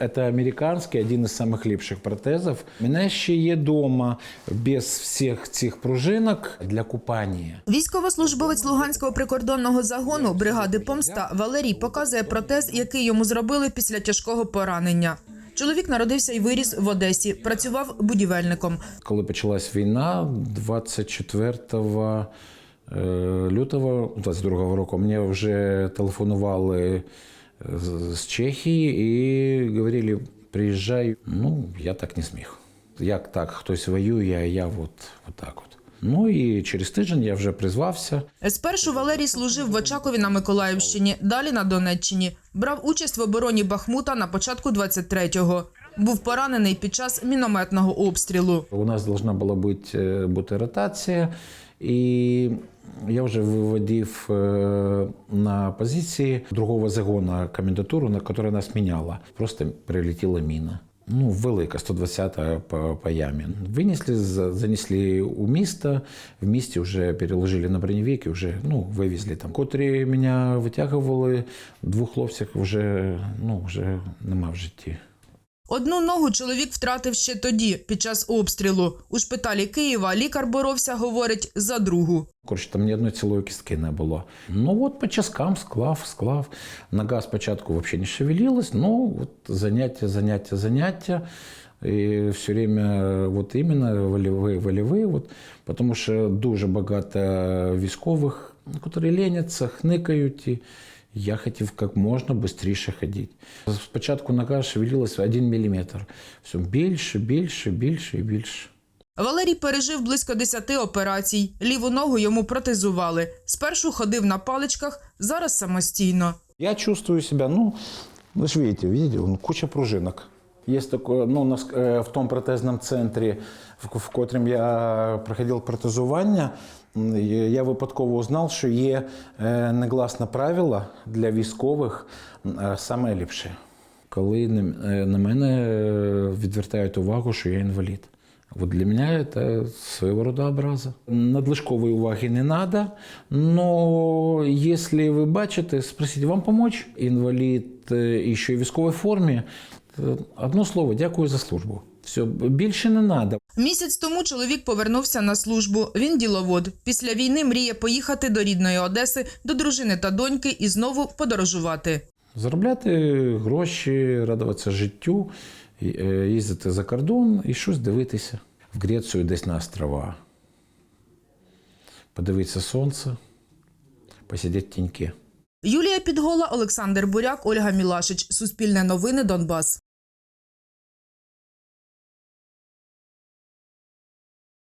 Это американський, один із самих ліпших протезів. У мене ще є вдома без всіх цих пружинок для купання. Військовослужбовець Луганського прикордонного загону бригади Помста Валерій показує протез, який йому зробили після тяжкого поранення. Чоловік народився і виріс в Одесі, працював будівельником. Коли почалась війна, 24 е, лютого 22 року, мені вже телефонували з- Чехії і говорили, приїжджай. Ну, я так не зміг. Як так, хтось воює, а я от, от так от. Ну і через тиждень я вже призвався. Спершу Валерій служив в Очакові на Миколаївщині, далі на Донеччині. Брав участь в обороні Бахмута на початку 23-го. Був поранений під час мінометного обстрілу. У нас должна була бути, е, бути ротація, і я вже виводив е, на позиції другого загону комендатуру, на яка нас міняла. Просто прилетіла міна. Ну, велика, 120 по, по ямі. Винесли, за- занесли у місто, в місті вже переложили на броневик і вже ну, вивезли там. Котрі мене витягували, двох хлопців вже, ну, вже нема в житті. Одну ногу чоловік втратив ще тоді, під час обстрілу. У шпиталі Києва лікар боровся, говорить, за другу. Коротше, там ні одної цілої кістки не було. Ну от по часкам склав, склав. Нога спочатку взагалі не шевелилась, ну от заняття, заняття, заняття. І все время вот именно волевые, волевые, вот, тому що дуже багато військових, які леняться, хникають. І я хотів як можна швидше ходити. Спочатку нога шевелилася один міліметр. Все більше, більше, більше і більше. Валерій пережив близько 10 операцій. Ліву ногу йому протезували. Спершу ходив на паличках, зараз самостійно. Я чувствую себе, ну, ви ж бачите, бачите, куча пружинок. Есть такое, ну, э, в том протезном центрі, в, котрім я проходив протезування, я випадково узнав, що є е, негласне правило для військових е, саме ліпше. Коли на, мене відвертають увагу, що я інвалід. Вот для меня это своего рода образа. Надлишкової уваги не надо, но если ви бачите, спросите, вам помочь? Інвалід і ще й військовій формі. Е, Одно слово, дякую за службу. Все, більше не треба. Місяць тому чоловік повернувся на службу. Він діловод. Після війни мріє поїхати до рідної Одеси, до дружини та доньки і знову подорожувати. Заробляти гроші, радуватися життю, е, їздити за кордон і щось дивитися. В Грецію десь на острова. Подивитися сонце, посидіти тіньки. Юлія Підгола, Олександр Буряк, Ольга Мілашич. Суспільне новини Донбас.